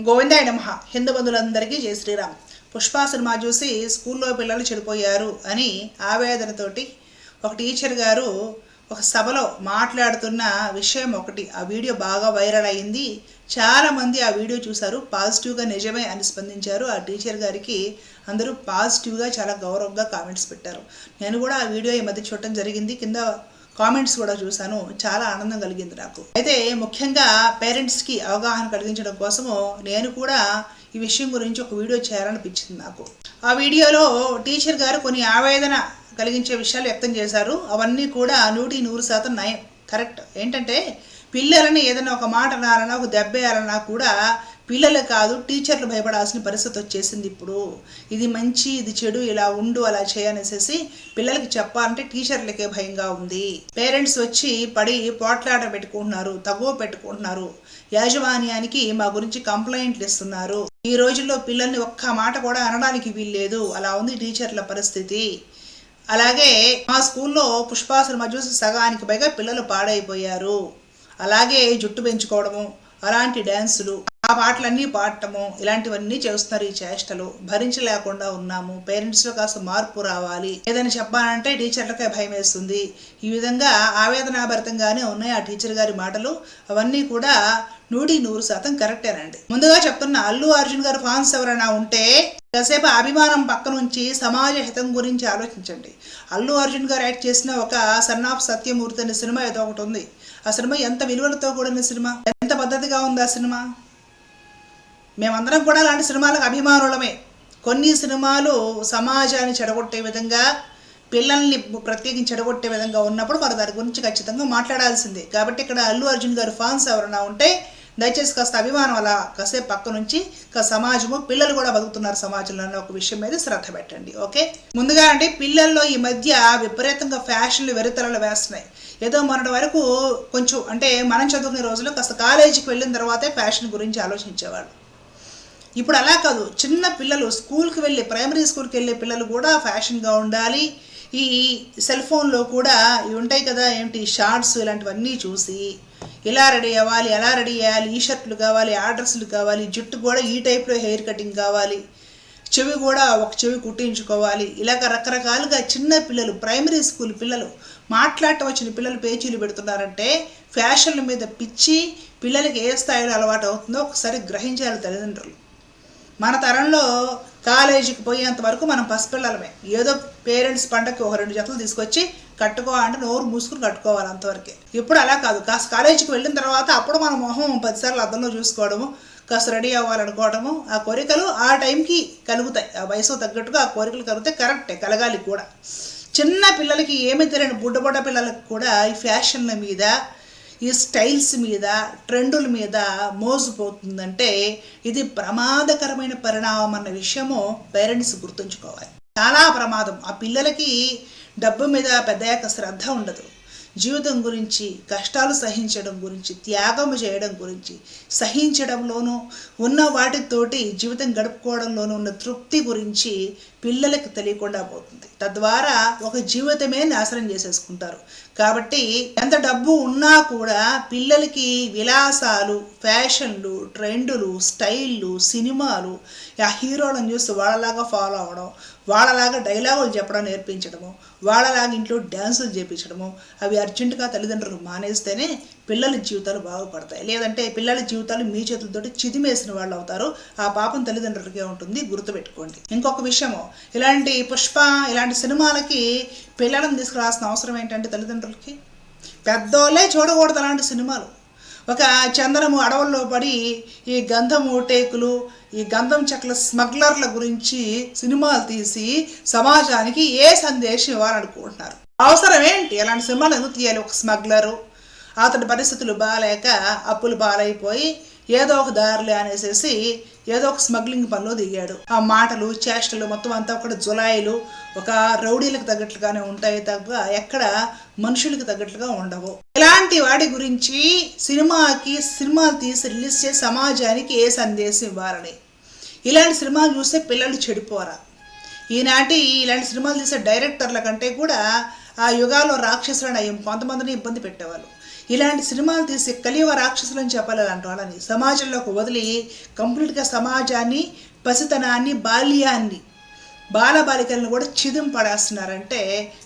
గోవిందాయ నమ. హిందూ బంధువులందరికీ జై శ్రీరామ్. పుష్ప సినిమా చూసి స్కూల్లో పిల్లలు చెడిపోయారు అని ఆవేదనతోటి ఒక టీచర్ గారు ఒక సభలో మాట్లాడుతున్న విషయం ఒకటి. ఆ వీడియో బాగా వైరల్ అయింది. చాలామంది ఆ వీడియో చూశారు. పాజిటివ్గా నిజమే అని స్పందించారు. ఆ టీచర్ గారికి అందరూ పాజిటివ్గా చాలా గౌరవంగా కామెంట్స్ పెట్టారు. నేను కూడా ఆ వీడియో ఈ మధ్య చూడటం జరిగింది. కింద కామెంట్స్ కూడా చూశాను. చాలా ఆనందం కలిగింది నాకు. అయితే ముఖ్యంగా పేరెంట్స్కి అవగాహన కలిగించడం కోసము నేను కూడా ఈ విషయం గురించి ఒక వీడియో చేయాలనిపించింది నాకు. ఆ వీడియోలో టీచర్ గారు కొన్ని ఆవేదన కలిగించే విషయాలు వ్యక్తం చేశారు. అవన్నీ కూడా నూటి నూరు శాతం నయం. కరెక్ట్ ఏంటంటే పిల్లలని ఏదైనా ఒక మాట అనాలన్నా ఒక దెబ్బ వేయాలన్నా కూడా పిల్లలు కాదు టీచర్లు భయపడాల్సిన పరిస్థితి వచ్చేసింది ఇప్పుడు. ఇది మంచి ఇది చెడు ఇలా ఉండు అలా చేయనేసేసి పిల్లలకి చెప్పాలంటే టీచర్లకే భయంగా ఉంది. పేరెంట్స్ వచ్చి పడి పోట్లాట పెట్టుకుంటున్నారు తగువ పెట్టుకుంటున్నారు. యాజమాన్యానికి మా గురించి కంప్లైంట్లు ఇస్తున్నారు. ఈ రోజుల్లో పిల్లల్ని ఒక్క మాట కూడా అనడానికి వీల్లేదు. అలా ఉంది టీచర్ల పరిస్థితి. అలాగే మా స్కూల్లో పుష్పాసన చూసి సగానికి పైగా పిల్లలు పాడైపోయారు. అలాగే జుట్టు పెంచుకోవడము అలాంటి డ్యాన్సులు ఆ పాటలన్నీ పాడటము ఇలాంటివన్నీ చేస్తున్నారు ఈ చేష్టలు. భరించలేకుండా ఉన్నాము. పేరెంట్స్లో కాస్త మార్పు రావాలి. ఏదైనా చెప్పాలంటే టీచర్లకే భయం వేస్తుంది. ఈ విధంగా ఆవేదనాభరితంగానే ఉన్నాయి ఆ టీచర్ గారి మాటలు. అవన్నీ కూడా నూటి నూరు శాతం కరెక్టేనండి ముందుగా చెప్తున్న అల్లు అర్జున్ గారు ఫ్యాన్స్ ఎవరైనా ఉంటే కాసేపు అభిమానం పక్క నుంచి సమాజ హితం గురించి ఆలోచించండి. అల్లు అర్జున్ గారు యాక్ట్ చేసిన ఒక సన్ ఆఫ్ సత్యమూర్తి అనే సినిమా ఏదో ఒకటి ఉంది. ఆ సినిమా ఎంత విలువలతో కూడిన సినిమా? ఎంత పద్ధతిగా ఉంది ఆ సినిమా? మేమందరం కూడా అలాంటి సినిమాలకు అభిమానులమే. కొన్ని సినిమాలు సమాజాన్ని చెడగొట్టే విధంగా పిల్లల్ని ప్రత్యేకించి చెడగొట్టే విధంగా ఉన్నప్పుడు వారు దాని గురించి ఖచ్చితంగా మాట్లాడాల్సిందే. కాబట్టి ఇక్కడ అల్లు అర్జున్ గారు ఫాన్స్ ఎవరైనా ఉంటే దయచేసి కాస్త అభిమానం అలా కాసేపు పక్క నుంచి సమాజము పిల్లలు కూడా బతుకుతున్నారు సమాజంలో అన్న ఒక విషయం మీద శ్రద్ధ పెట్టండి. ఓకే? ముందుగా అంటే పిల్లల్లో ఈ మధ్య విపరీతంగా ఫ్యాషన్లు వెరితలలు వేస్తున్నాయి. ఏదో మొన్నటి వరకు కొంచెం అంటే మనం చదువుకునే రోజుల్లో కాస్త కాలేజీకి వెళ్ళిన తర్వాతే ఫ్యాషన్ గురించి ఆలోచించేవాళ్ళు. ఇప్పుడు అలా కాదు చిన్న పిల్లలు స్కూల్కి వెళ్ళే ప్రైమరీ స్కూల్కి వెళ్ళే పిల్లలు కూడా ఫ్యాషన్గా ఉండాలి. ఈ సెల్ ఫోన్లో కూడా ఇవి ఉంటాయి కదా ఏంటి షార్ట్స్ ఇలాంటివన్నీ చూసి ఇలా రెడీ అవ్వాలి ఎలా రెడీ అయ్యాలి ఈ షర్ట్లు కావాలి ఆ డ్రెస్సులు కావాలి జుట్టు కూడా ఈ టైప్లో హెయిర్ కటింగ్ కావాలి. చెవి కూడా ఒక చెవి కుట్టించుకోవాలి. ఇలాగ రకరకాలుగా చిన్న పిల్లలు ప్రైమరీ స్కూల్ పిల్లలు మాట్లాడటం వచ్చిన పిల్లలు పేచీలు పెడుతున్నారంటే ఫ్యాషన్ల మీద పిచ్చి పిల్లలకి ఏ స్థాయిలో అలవాటు అవుతుందో ఒకసారి గ్రహించాలి తల్లిదండ్రులు. మన తరంలో కాలేజీకి పోయేంత వరకు మనం పసిపిల్లలమే. ఏదో పేరెంట్స్ పండగకి ఒక రెండు జతలు తీసుకొచ్చి కట్టుకో అంటే నోరు మూసుకుని కట్టుకోవాలి అంతవరకే. ఇప్పుడు అలా కాదు. కాస్త కాలేజీకి వెళ్ళిన తర్వాత అప్పుడు మన మొహం పదిసార్లు అద్దంలో చూసుకోవడము కాస్త రెడీ అవ్వాలనుకోవడము ఆ కోరికలు ఆ టైంకి కలుగుతాయి. ఆ వయసు తగ్గట్టుగా ఆ కోరికలు కలిగితే కరెక్టే కలగాలి కూడా. చిన్న పిల్లలకి ఏమి తెలియని బుడ్డ బుడ్డ పిల్లలకు కూడా ఈ ఫ్యాషన్ల మీద ఈ స్టైల్స్ మీద ట్రెండుల మీద మోసపోతుందంటే ఇది ప్రమాదకరమైన పరిణామం అన్న విషయము పేరెంట్స్ గుర్తుంచుకోవాలి. చాలా ప్రమాదం. ఆ పిల్లలకి డబ్బు మీద పెద్దయ్యాక శ్రద్ధ ఉండదు. జీవితం గురించి కష్టాలు సహించడం గురించి త్యాగం చేయడం గురించి సహించడంలోనూ ఉన్న వాటితోటి జీవితం గడుపుకోవడంలోనూ ఉన్న తృప్తి గురించి పిల్లలకు తెలియకుండా పోతుంది. తద్వారా ఒక జీవితమే నాశనం చేసేసుకుంటారు. కాబట్టి ఎంత డబ్బు ఉన్నా కూడా పిల్లలకి విలాసాలు ఫ్యాషన్లు ట్రెండులు స్టైళ్ళు సినిమాలు ఆ హీరోలను చూసి వాళ్ళలాగా ఫాలో అవ్వడం వాళ్ళలాగా డైలాగులు చెప్పడం నేర్పించడము వాళ్ళలాగా ఇంట్లో డ్యాన్సులు చేపించడము అవి అర్జెంటుగా తల్లిదండ్రులు మానేస్తేనే పిల్లల జీవితాలు బాగుపడతాయి. లేదంటే పిల్లల జీవితాలు మీ చేతులతోటి చిదిమేసిన వాళ్ళు అవుతారు. ఆ పాపం తల్లిదండ్రులకే ఉంటుంది. గుర్తుపెట్టుకోండి. ఇంకొక విషయము. ఇలాంటి పుష్ప ఇలాంటి సినిమాలకి పిల్లలను తీసుకురాల్సిన అవసరం ఏంటంటే తల్లిదండ్రులకి? పెద్దోళ్ళే చూడకూడదు అలాంటి సినిమాలు. ఒక చందనము అడవుల్లో పడి ఈ గంధము టేకులు ఈ గంధం చెక్కల స్మగ్లర్ల గురించి సినిమాలు తీసి సమాజానికి ఏ సందేశం ఇవ్వాలనుకుంటున్నారు? అవసరం ఏంటి? అలాంటి సినిమాలు ఎందుకు తీయాలి? ఒక స్మగ్లరు అతని పరిస్థితులు బాగాలేక అప్పులు బాగాలైపోయి ఏదో ఒక దారిలే అనేసేసి ఏదో ఒక స్మగ్లింగ్ పనిలో దిగాడు. ఆ మాటలు చేష్టలు మొత్తం అంతా ఒకటి జులాయిలు ఒక రౌడీలకు తగ్గట్లుగానే ఉంటాయి తప్ప ఎక్కడ మనుషులకు తగ్గట్లుగా ఉండవు. ఇలాంటి వాటి గురించి సినిమాకి సినిమాలు తీసి రిలీజ్ చేసి సమాజానికి ఏ సందేశం ఇవ్వాలని. ఇలాంటి సినిమాలు చూస్తే పిల్లలు చెడిపోరా. ఈనాటి ఇలాంటి సినిమాలు తీసే డైరెక్టర్ల కంటే కూడా ఆ యుగాల్లో రాక్షసులను కొంతమందిని ఇబ్బంది పెట్టేవాళ్ళు. ఇలాంటి సినిమాలు తీసి కలియుగ రాక్షసులని చెప్పాలి అలాంటి వాళ్ళని సమాజంలోకి వదిలి కంప్లీట్గా సమాజాన్ని పసితనాన్ని బాల్యాన్ని బాలబాలికలను కూడా చిదిం పడేస్తున్నారంటే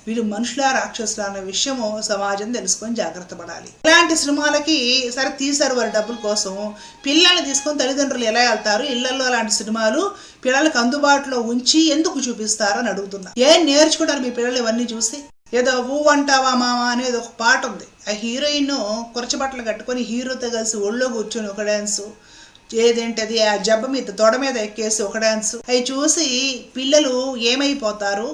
వీళ్ళు మనుషుల రాక్షసులు అన్న విషయము సమాజం తెలుసుకొని జాగ్రత్త పడాలి. ఇలాంటి సినిమాలకి సరే తీశారు వారి డబ్బుల కోసం. పిల్లల్ని తీసుకొని తల్లిదండ్రులు ఎలా వెళ్తారు? ఇళ్ళలో అలాంటి సినిమాలు పిల్లలకు అందుబాటులో ఉంచి ఎందుకు చూపిస్తారో అని అడుగుతున్నా. ఏం నేర్చుకుంటారు మీ పిల్లలు ఇవన్నీ చూసి? ఏదో ఊ అంటావా మామ అనేది ఒక పాట ఉంది. ఆ హీరోయిన్ కురచ బట్టలు కట్టుకొని హీరోతో కలిసి ఒళ్ళో కూర్చొని ఒక డ్యాన్సు ఏదేంటది? ఆ జబ్బ మీద తొడ మీద ఎక్కేసి ఒక డ్యాన్స్ అవి చూసి పిల్లలు ఏమైపోతారు?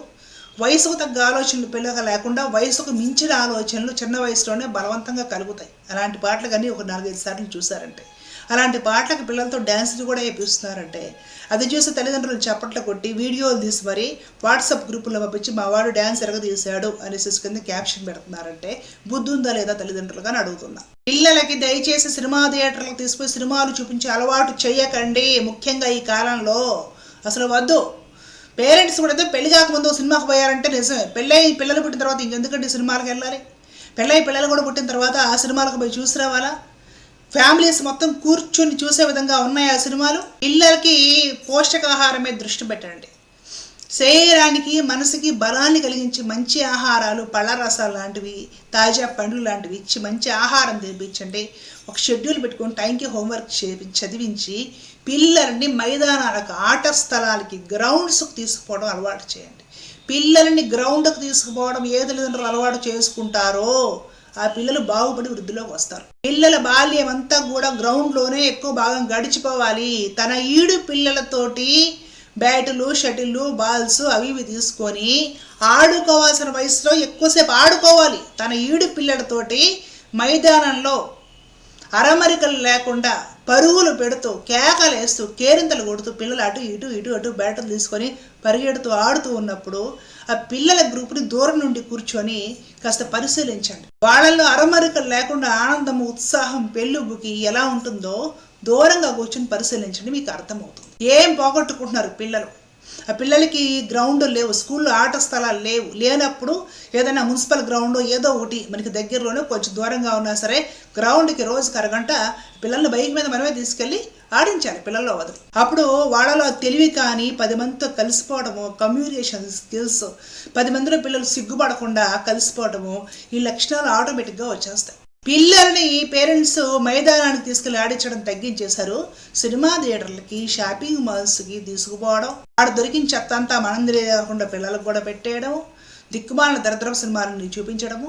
వయసుకు తగ్గ ఆలోచనలు పిల్లగా లేకుండా వయసుకు మించిన ఆలోచనలు చిన్న వయసులోనే బలవంతంగా కలుగుతాయి. అలాంటి పాటలు కానీ ఒక నాలుగైదు సార్లు చూసారంటే అలాంటి పాటలకు పిల్లలతో డ్యాన్సులు కూడా వేపిస్తున్నారంటే. అది చూసి తల్లిదండ్రులు చప్పట్లు కొట్టి వీడియోలు తీసి మరి వాట్సాప్ గ్రూపుల్లో పంపించి మా వాడు డ్యాన్స్ ఎరగదీశాడు అనేసి కింద క్యాప్షన్ పెడుతున్నారంటే బుద్ధి ఉందా లేదా తల్లిదండ్రులుగా అని అడుగుతున్నా. పిల్లలకి దయచేసి సినిమా థియేటర్లకు తీసుకుని సినిమాలు చూపించి అలవాటు చేయకండి ముఖ్యంగా ఈ కాలంలో. అసలు వద్దు. పేరెంట్స్ కూడా అయితే పెళ్ళి కాకముందు సినిమాకి పోయారంటే నిజమే. పెళ్ళై పిల్లలు పుట్టిన తర్వాత ఇంకెందుకంటే సినిమాలకు వెళ్ళాలి? పెళ్ళై పిల్లలు కూడా పుట్టిన తర్వాత ఆ సినిమాలకు పోయి చూసి రావాలా ఫ్యామిలీస్ మొత్తం కూర్చొని చూసే విధంగా ఉన్నాయి ఆ సినిమాలు. పిల్లలకి పోషకాహారం మీద దృష్టి పెట్టండి. శరీరానికి మనసుకి బలాన్ని కలిగించి మంచి ఆహారాలు పళ్ళ రసాలు లాంటివి తాజా పండ్లు లాంటివి ఇచ్చి మంచి ఆహారం తెప్పించండి ఒక షెడ్యూల్ పెట్టుకొని టైంకి హోంవర్క్ చేపి చదివించి పిల్లల్ని మైదానాలకు ఆట స్థలాలకి గ్రౌండ్స్కి తీసుకుపోవడం అలవాటు చేయండి. పిల్లల్ని గ్రౌండ్కి తీసుకుపోవడం ఏ తల్లిదండ్రులు అలవాటు చేసుకుంటారో ఆ పిల్లలు బాగుపడి వృద్ధిలోకి వస్తారు. పిల్లల బాల్యం అంతా కూడా గ్రౌండ్లోనే ఎక్కువ భాగం గడిచిపోవాలి. తన ఈడు పిల్లలతోటి బ్యాటులు షటిళ్ళు బాల్స్ అవి ఇవి తీసుకొని ఆడుకోవాల్సిన వయసులో ఎక్కువసేపు ఆడుకోవాలి. తన ఈడు పిల్లలతోటి మైదానంలో అరమరికలు లేకుండా పరుగులు పెడుతూ కేకలేస్తూ కేరింతలు కొడుతూ పిల్లలు అటు ఇటు ఇటు అటు బ్యాటలు తీసుకొని పరిగెడుతూ ఆడుతూ ఉన్నప్పుడు ఆ పిల్లల గ్రూప్ని దూరం నుండి కూర్చొని కాస్త పరిశీలించండి. వాళ్ళల్లో అరమరికలు లేకుండా ఆనందం ఉత్సాహం పెళ్ళుబుకి ఎలా ఉంటుందో దూరంగా కూర్చొని పరిశీలించండి మీకు అర్థమవుతుంది. ఏం పోగొట్టుకుంటున్నారు పిల్లలు? ఆ పిల్లలకి గ్రౌండ్ లేవు స్కూల్లో ఆట స్థలాలు లేవు. లేనప్పుడు ఏదైనా మున్సిపల్ గ్రౌండ్ ఏదో ఒకటి మనకి దగ్గరలోనే కొంచెం దూరంగా ఉన్నా సరే గ్రౌండ్కి రోజుకి అరగంట పిల్లల్ని బైక్ మీద మనమే తీసుకెళ్ళి ఆడించాలి పిల్లల్లో వదిలి అప్పుడు వాళ్ళలో తెలివి కానీ పది మందితో కలిసిపోవడము కమ్యూనికేషన్ స్కిల్స్ పది మందిలో పిల్లలు సిగ్గుపడకుండా కలిసిపోవడము ఈ లక్షణాలు ఆటోమేటిక్గా వచ్చేస్తాయి. పిల్లల్ని పేరెంట్స్ మైదానానికి తీసుకెళ్ళి ఆడించడం తగ్గించేశారు. సినిమా థియేటర్లకి షాపింగ్ మాల్స్కి తీసుకుపోవడం ఆడ దొరికిన చెత్త అంతా మనం లేకుండా పిల్లలకు కూడా పెట్టేయడం దిక్కుమాలిన దరిద్రపు సినిమాలని చూపించడము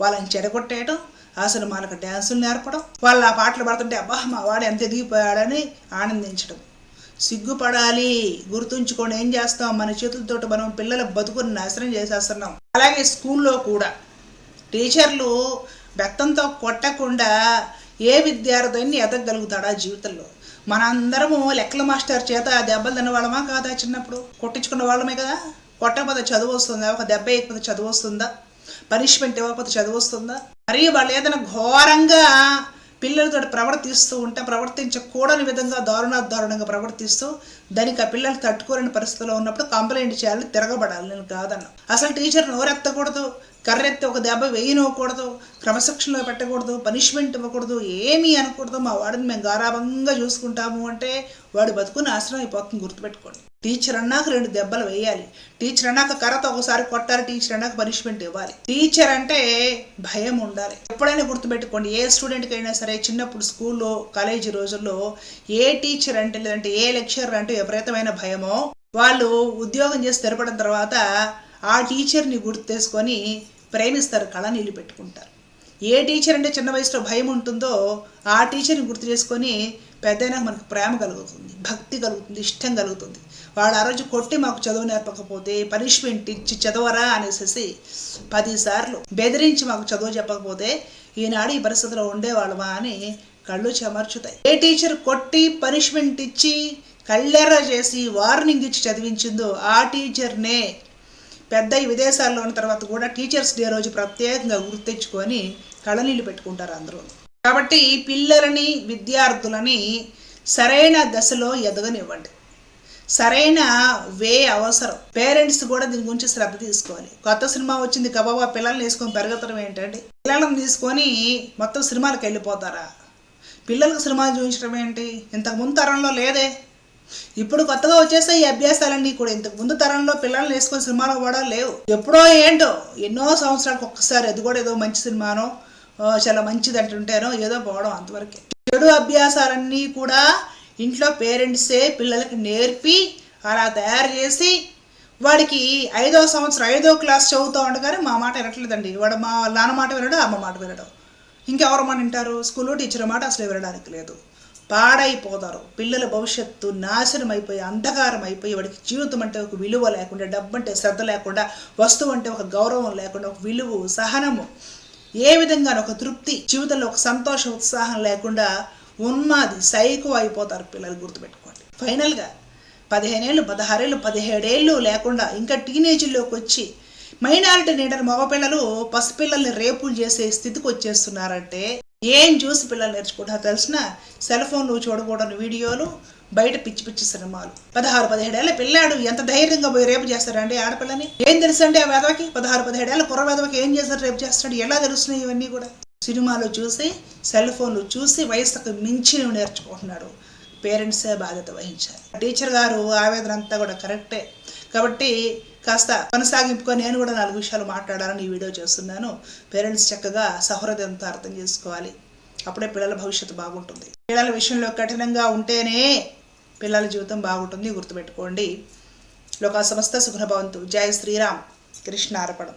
వాళ్ళని చెడగొట్టేయడం ఆ సినిమాలకు డ్యాన్సులు నేర్పడం వాళ్ళు ఆ పాటలు పడుతుంటే అబ్బా మా వాడు ఎంత ఎదిగిపోయాడని ఆనందించడం. సిగ్గుపడాలి గుర్తుంచుకొని ఏం చేస్తాం? మన చేతులతోటి మనం పిల్లల బతుకుని నాశనం చేసేస్తున్నాం. అలాగే స్కూల్లో కూడా టీచర్లు బెత్తంతో కొట్టకుండా ఏ విద్యార్థిని ఎదగలుగుతాడా జీవితంలో? మనందరము లెక్కల మాస్టర్ చేత దెబ్బలు తినవాళ్ళమా కాదా చిన్నప్పుడు? కొట్టించుకున్న వాళ్ళమే కదా? కొట్టకపోతే చదువు వస్తుందా? ఒక దెబ్బ వేయకపోతే చదువు వస్తుందా? పనిష్మెంట్ ఇవ్వకపోతే చదువు వస్తుందా? మరి వాళ్ళు ఏదైనా ఘోరంగా పిల్లలతో ప్రవర్తిస్తూ ఉంటే ప్రవర్తించకూడని విధంగా దారుణ దారుణంగా ప్రవర్తిస్తూ దానికి ఆ పిల్లలు తట్టుకోలేని పరిస్థితిలో ఉన్నప్పుడు కంప్లైంట్ చేయాలి తిరగబడాలి నేను కాదన్న. అసలు టీచర్ నోరెత్తకూడదు. కర్రెత్తి ఒక దెబ్బ వేయనివ్వకూడదు క్రమశిక్షణలో పెట్టకూడదు పనిష్మెంట్ ఇవ్వకూడదు ఏమీ అనకూడదు మా వాడిని మేము గారాభంగా చూసుకుంటాము అంటే వాడు బతుకు నాశనం అయిపోతుంది గుర్తుపెట్టుకోండి. టీచర్ అన్నాక రెండు దెబ్బలు వేయాలి. టీచర్ అన్నాక కర్రతో ఒకసారి కొట్టాలి టీచర్ అన్నాక పనిష్మెంట్ ఇవ్వాలి. టీచర్ అంటే భయం ఉండాలి. ఎప్పుడైనా గుర్తుపెట్టుకోండి ఏ స్టూడెంట్కి అయినా సరే చిన్నప్పుడు స్కూల్లో కాలేజీ రోజుల్లో ఏ టీచర్ అంటే లేదంటే ఏ లెక్చరర్ అంటే విపరీతమైన భయమో వాళ్ళు ఉద్యోగం చేసి స్థిరపడిన తర్వాత ఆ టీచర్ని గుర్తు చేసుకొని ప్రేమిస్తారు కళ నీళ్ళు పెట్టుకుంటారు. ఏ టీచర్ అంటే చిన్న వయసులో భయం ఉంటుందో ఆ టీచర్ని గుర్తు చేసుకొని పెద్దయినా మనకు ప్రేమ కలుగుతుంది భక్తి కలుగుతుంది ఇష్టం కలుగుతుంది. వాళ్ళు ఆ రోజు కొట్టి మాకు చదువు నేర్పకపోతే పనిష్మెంట్ ఇచ్చి చదవరా అనేసి పదిసార్లు బెదిరించి మాకు చదువు చెప్పకపోతే ఈనాడు ఈ పరిస్థితిలో ఉండేవాళ్ళమా అని కళ్ళు చెమర్చుతాయి. ఏ టీచర్ కొట్టి పనిష్మెంట్ ఇచ్చి కళ్ళెర్ర చేసి వార్నింగ్ ఇచ్చి చదివించిందో ఆ టీచర్నే పెద్ద విదేశాల్లో ఉన్న తర్వాత కూడా టీచర్స్ డే రోజు ప్రత్యేకంగా గుర్తించుకొని కళ్ళనీళ్ళు పెట్టుకుంటారు అందరూ. కాబట్టి పిల్లలని విద్యార్థులని సరైన దశలో ఎదగనివ్వండి. సరైన వే అవసరం. పేరెంట్స్ కూడా దీని గురించి శ్రద్ధ తీసుకోవాలి. కొత్త సినిమా వచ్చింది కబాబా పిల్లల్ని వేసుకొని పెరగతడం ఏంటండి? పిల్లలను తీసుకొని మొత్తం సినిమాలకు వెళ్ళిపోతారా? పిల్లలకు సినిమాలు చూపించడం ఏంటి? ఇంతకు ముందు తరంలో లేదే. ఇప్పుడు కొత్తగా వచ్చేసే ఈ అభ్యాసాలన్నీ కూడా ఇంతకు ముందు తరంలో పిల్లల్ని వేసుకొని సినిమాలు కూడా లేవు. ఎప్పుడో ఏంటో ఎన్నో సంవత్సరాలకు ఒక్కసారి అది కూడా ఏదో మంచి సినిమానో చాలా మంచిది అంటుంటేనో ఏదో పోవడం అంతవరకే. చెడు అభ్యాసాలన్నీ కూడా ఇంట్లో పేరెంట్సే పిల్లలకి నేర్పి అలా తయారు చేసి వాడికి ఐదో సంవత్సరం ఐదో క్లాస్ చదువుతూ ఉండగానే మా మాట వినట్లేదండి. వాడు మా నాన్న మాట వినడు అమ్మ మాట వినడు. ఇంకెవరు మాట వింటారు? స్కూల్లో టీచర్ మాట అసలు వినడానికి లేదు. పాడైపోతారు. పిల్లల భవిష్యత్తు నాశనం అయిపోయి అంధకారం అయిపోయి వాడికి జీవితం అంటే ఒక విలువ లేకుండా డబ్బు అంటే శ్రద్ధ లేకుండా వస్తువు అంటే ఒక గౌరవం లేకుండా ఒక విలువ సహనము. ఏ విధంగా ఒక తృప్తి జీవితంలో ఒక సంతోష ఉత్సాహం లేకుండా ఉన్మాది సైకో అయిపోతారు పిల్లలు గుర్తుపెట్టుకోండి. ఫైనల్గా పదిహేనేళ్ళు పదహారేళ్ళు పదిహేడేళ్ళు లేకుండా ఇంకా టీనేజ్లోకి వచ్చి మైనారిటీ నీడర్ మగపిల్లలు పసిపిల్లల్ని రేపులు చేసే స్థితికి వచ్చేస్తున్నారంటే ఏం చూసి పిల్లలు నేర్చుకుంటారో తెలిసిన? సెల్ ఫోన్లు చూడకూడని వీడియోలు బయట పిచ్చి పిచ్చి సినిమాలు. పదహారు పదిహేడేళ్ళ పిల్లాడు ఎంత ధైర్యంగా పోయి రేపు చేస్తాడండి ఆడపిల్లని? ఏం తెలుసండి ఆ వెధవకి? పదహారు పదిహేడేళ్ళ కుర్ర వెధవకి ఏం చేస్తారు రేపు చేస్తాడు? ఎలా తెలుస్తున్నాయి ఇవన్నీ కూడా? సినిమాలు చూసి సెల్ ఫోన్లు చూసి వయసుకు మించి నేర్చుకుంటున్నాడు. పేరెంట్సే బాధ్యత వహించాలి. టీచర్ గారు ఆవేదన అంతా కూడా కరెక్టే. కాబట్టి కాస్త కొనసాగింపుగా నేను కూడా నాలుగు విషయాలు మాట్లాడాలని ఈ వీడియో చేస్తున్నాను. పేరెంట్స్ చక్కగా సహృదయంతో అర్థం చేసుకోవాలి. అప్పుడే పిల్లల భవిష్యత్తు బాగుంటుంది. పిల్లల విషయంలో కఠినంగా ఉంటేనే పిల్లల జీవితం బాగుంటుంది. గుర్తుపెట్టుకోండి. లోకా సంస్థ సుఖభవంతు జై శ్రీరామ్. కృష్ణార్పణం.